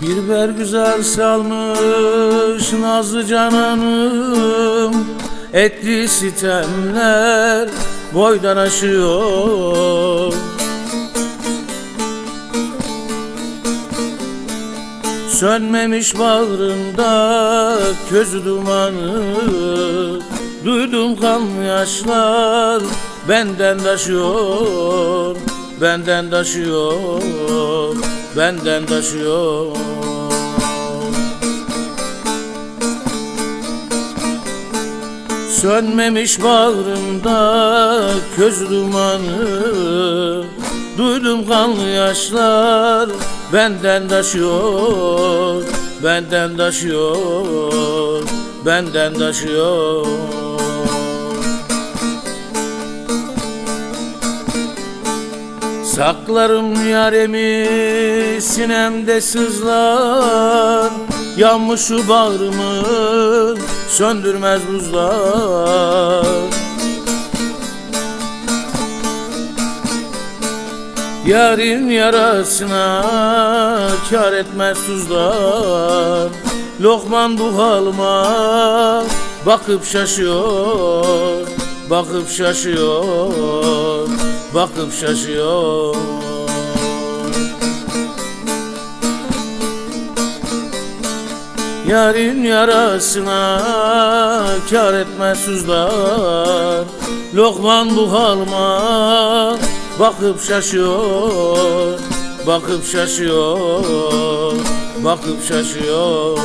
Bir ber güzel salmış nazlı cananım Etli sitemler boydan aşıyor. Sönmemiş bağrında közü dumanı. Duydum kan yaşlar benden taşıyor Benden taşıyor, benden taşıyor. Sönmemiş bağrımda köz dumanı Duydum kanlı yaşlar benden taşıyor Benden taşıyor, benden taşıyor Saklarım yaremi sinemde sızlar. Yanmış şu bağrımı söndürmez buzlar. Yarın yarasına kar etmez tuzlar. Lokman bu halıma bakıp şaşıyor Bakıp şaşıyor Bakıp şaşıyor. Yarın yarasına kar etmez suzlar Lokman bu halma bakıp şaşıyor. Bakıp şaşıyor. Bakıp şaşıyor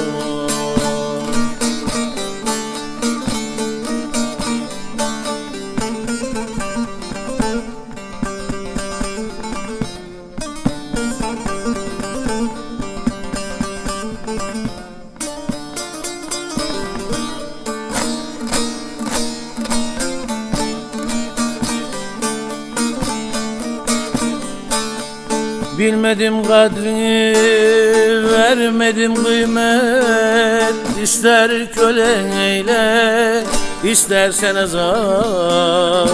Bilmedim kadrini, vermedim kıymet. İster kölen eyle, istersen azar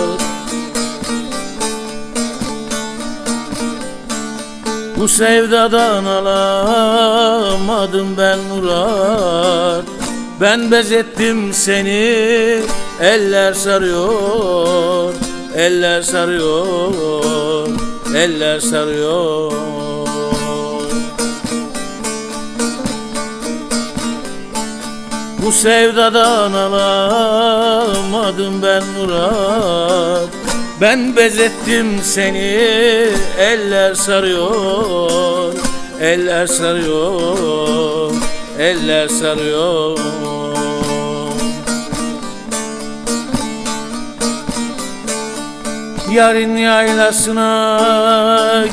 Bu sevdadan alamadım ben murat. Ben bezettim seni, eller sarıyor Eller sarıyor, eller sarıyor. Bu sevdadan alamadım ben murat. Ben bezettim seni eller sarıyor. Eller sarıyor Eller sarıyor Yarın yaylasına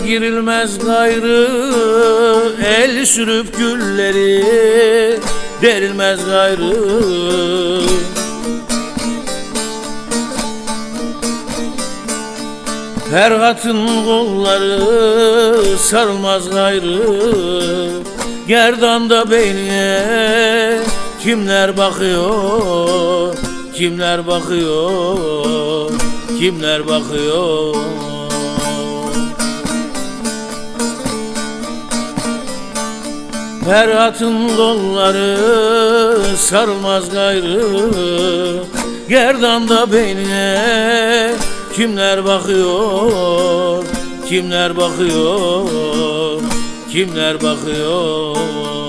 girilmez gayrı El sürüp gülleri derilmez gayrı. Ferhat'ın kolları sarılmaz gayrı Gerdanda beynine kimler bakıyor Kimler bakıyor Kimler bakıyor? Ferhat'ın kolları sarılmaz gayrı Gerdanda beynine kimler bakıyor? Kimler bakıyor? Kimler bakıyor